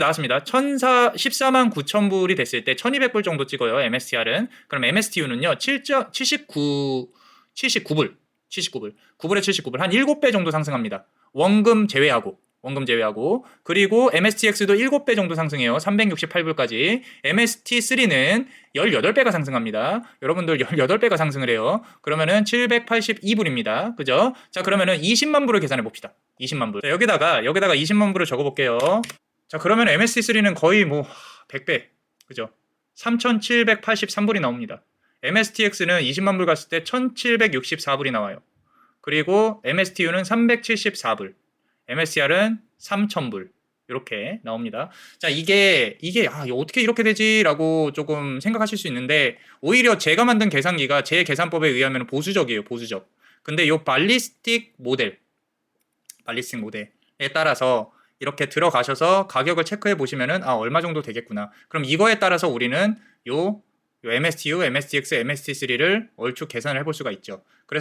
나왔습니다. 1004 14만 9천 불이 됐을 때 1200불 정도 찍어요. MSTR은. 그럼 MSTU는요. 7 79 79불. 79불. 9불에 79불. 한 7배 정도 상승합니다. 원금 제외하고 원금 제외하고 그리고 MSTX도 7배 정도 상승해요. 368불까지. MST3는 18배가 상승합니다. 여러분들 18배가 상승을 해요. 그러면은 782불입니다. 그죠? 자, 그러면은 20만 불을 계산해 봅시다. 20만 불. 자, 여기다가 여기다가 20만 불을 적어 볼게요. 자, 그러면 MST3는 거의 뭐 100배. 그죠? 3783불이 나옵니다. MSTX는 20만 불 갔을 때 1764불이 나와요. 그리고 MSTU는 374불. MSCR은 3,000불 이렇게 나옵니다. 자 이게 이게 아 어떻게 이렇게 되지라고 조금 생각하실 수 있는데 오히려 제가 만든 계산기가 제 계산법에 의하면 보수적이에요 보수적. 근데 요 발리스틱 모델 발리스틱 모델에 따라서 이렇게 들어가셔서 가격을 체크해 보시면은 아 얼마 정도 되겠구나. 그럼 이거에 따라서 우리는 요, 요 MSTU, MSTX, MST3를 얼추 계산을 해볼 수가 있죠. 그래서